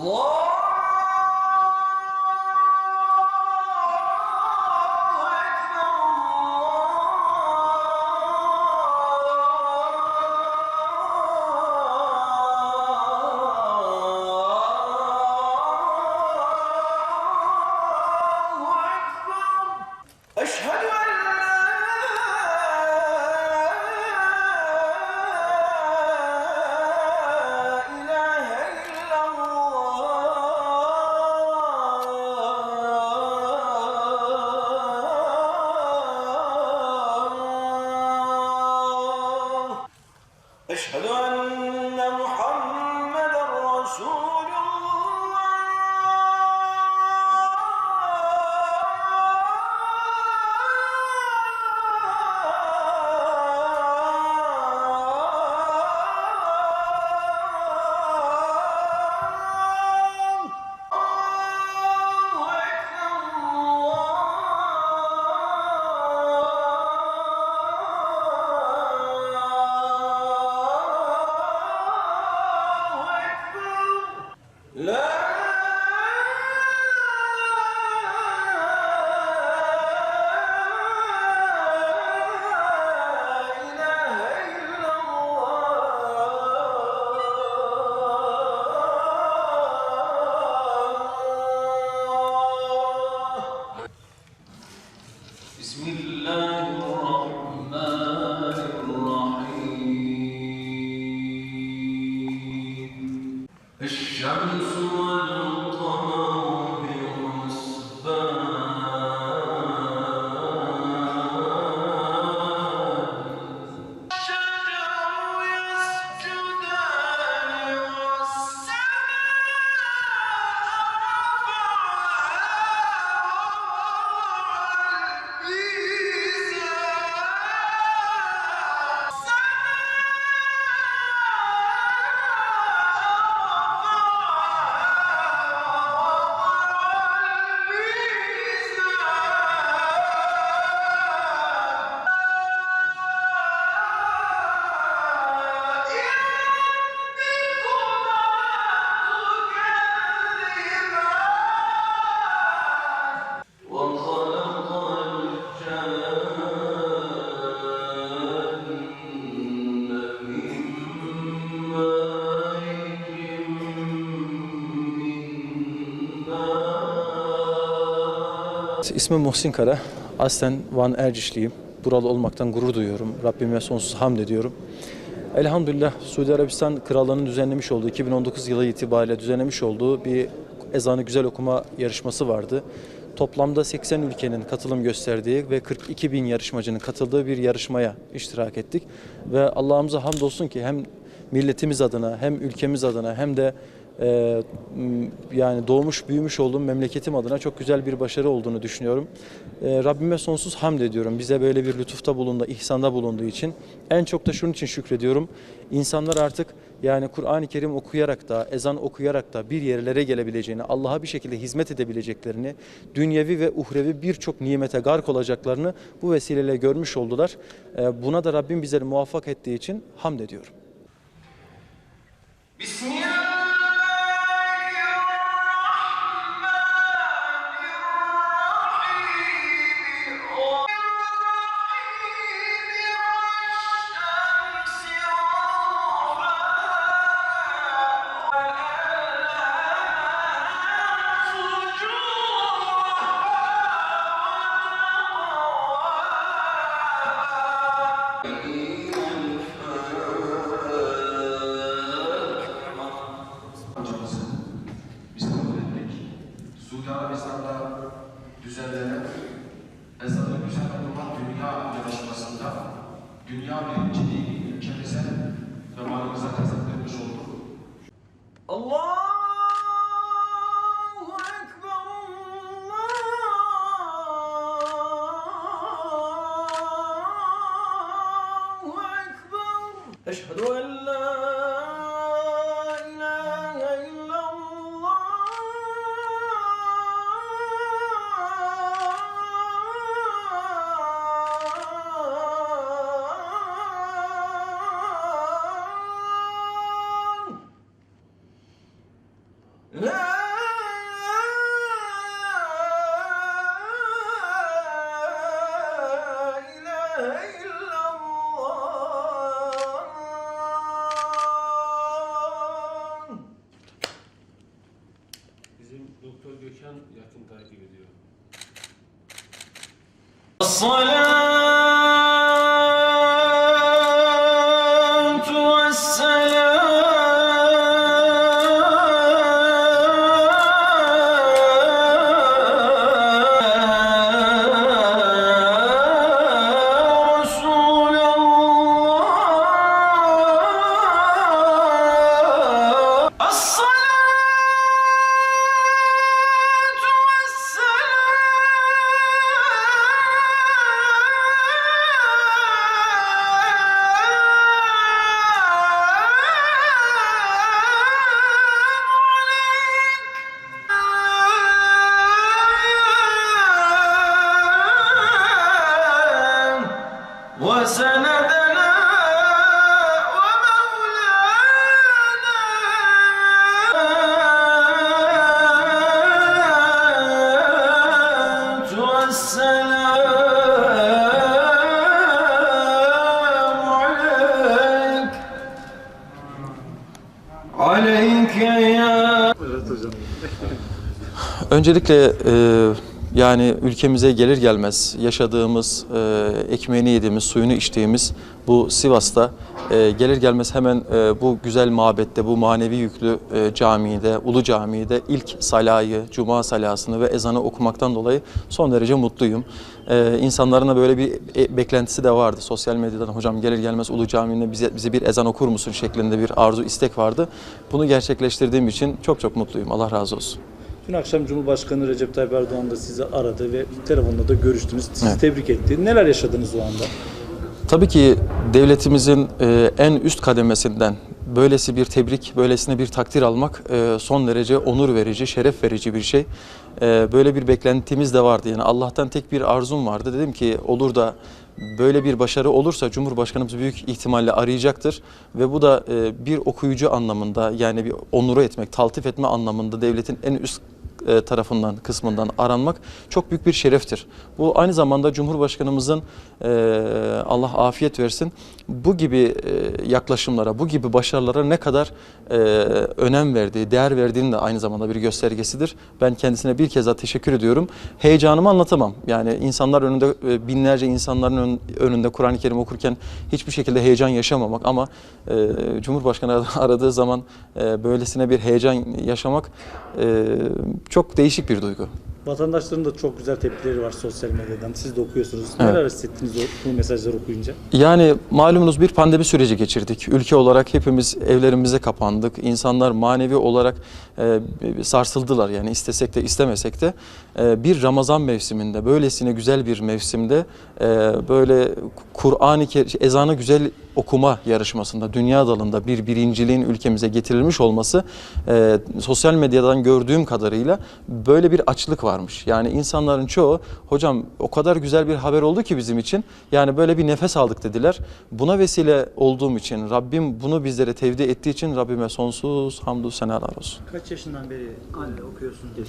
Whoa! أشهد أن Amen. İsmim Muhsin Kara. Aslen Van Ercişliyim. Buralı olmaktan gurur duyuyorum. Rabbime sonsuz hamd ediyorum. Elhamdülillah Suudi Arabistan Krallığı'nın düzenlemiş olduğu 2019 yılı itibariyle düzenlemiş olduğu bir ezanı güzel okuma yarışması vardı. Toplamda 80 ülkenin katılım gösterdiği ve 42 bin yarışmacının katıldığı bir yarışmaya iştirak ettik. Ve Allah'ımıza hamdolsun ki hem milletimiz adına hem ülkemiz adına hem de e, yani doğmuş büyümüş olduğum memleketim adına çok güzel bir başarı olduğunu düşünüyorum. E, Rabbime sonsuz hamd ediyorum. Bize böyle bir lütufta bulundu, ihsanda bulunduğu için. En çok da şunun için şükrediyorum. İnsanlar artık yani Kur'an-ı Kerim okuyarak da, ezan okuyarak da bir yerlere gelebileceğini, Allah'a bir şekilde hizmet edebileceklerini, dünyevi ve uhrevi birçok nimete gark olacaklarını bu vesileyle görmüş oldular. Ee, buna da Rabbim bizleri muvaffak ettiği için hamd ediyorum. Bismillah. أشهد أن لا Doktor Gökhan yakın takip ediyor. Öncelikle e, yani ülkemize gelir gelmez yaşadığımız, e, ekmeğini yediğimiz, suyunu içtiğimiz bu Sivas'ta e, gelir gelmez hemen e, bu güzel mabette, bu manevi yüklü e, camide, Ulu Camii'de ilk salayı, Cuma salasını ve ezanı okumaktan dolayı son derece mutluyum. E, insanların da böyle bir e, beklentisi de vardı. Sosyal medyadan hocam gelir gelmez Ulu Camii'nde bize, bize bir ezan okur musun şeklinde bir arzu, istek vardı. Bunu gerçekleştirdiğim için çok çok mutluyum. Allah razı olsun. Dün akşam Cumhurbaşkanı Recep Tayyip Erdoğan da sizi aradı ve telefonla da görüştünüz. Sizi Evet. tebrik etti. Neler yaşadınız o anda? Tabii ki devletimizin e, en üst kademesinden böylesi bir tebrik, böylesine bir takdir almak e, son derece onur verici, şeref verici bir şey. E, Böyle bir beklentimiz de vardı. Yani Allah'tan tek bir arzum vardı. Dedim ki olur da böyle bir başarı olursa Cumhurbaşkanımız büyük ihtimalle arayacaktır. Ve bu da e, bir okuyucu anlamında yani bir onuru etmek, taltif etme anlamında devletin en üst tarafından, kısmından aranmak çok büyük bir şereftir. Bu aynı zamanda Cumhurbaşkanımızın e, Allah afiyet versin bu gibi e, yaklaşımlara, bu gibi başarılara ne kadar e, önem verdiği, değer verdiğinin de aynı zamanda bir göstergesidir. Ben kendisine bir kez daha teşekkür ediyorum. Heyecanımı anlatamam. Yani insanlar önünde, e, binlerce insanların ön- önünde Kur'an-ı Kerim okurken hiçbir şekilde heyecan yaşamamak ama e, Cumhurbaşkanı aradığı zaman e, böylesine bir heyecan yaşamak e, çok değişik bir duygu. Vatandaşların da çok güzel tepkileri var sosyal medyadan. Siz de okuyorsunuz. Neler hissettiniz bu mesajları okuyunca? Yani malumunuz bir pandemi süreci geçirdik. Ülke olarak hepimiz evlerimize kapandık. İnsanlar manevi olarak e, sarsıldılar. Yani istesek de istemesek de E, bir Ramazan mevsiminde böylesine güzel bir mevsimde e, böyle Kur'an-ı Kerim ezanı güzel okuma yarışmasında dünya dalında bir birinciliğin ülkemize getirilmiş olması e, sosyal medyadan gördüğüm kadarıyla böyle bir açlık varmış. Yani insanların çoğu hocam o kadar güzel bir haber oldu ki bizim için yani böyle bir nefes aldık dediler. Buna vesile olduğum için Rabbim bunu bizlere tevdi ettiği için Rabbime sonsuz hamdü senalar olsun. Kaç yaşından beri anne okuyorsunuz?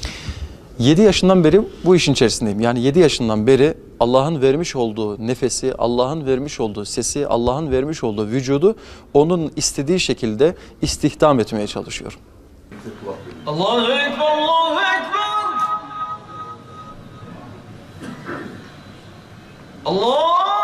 7 yaşından beri bu işin içerisindeyim. Yani 7 yaşından beri Allah'ın vermiş olduğu nefesi, Allah'ın vermiş olduğu sesi, Allah'ın vermiş olduğu vücudu onun istediği şekilde istihdam etmeye çalışıyorum. Allahu Ekber, Allahu Ekber. Allahu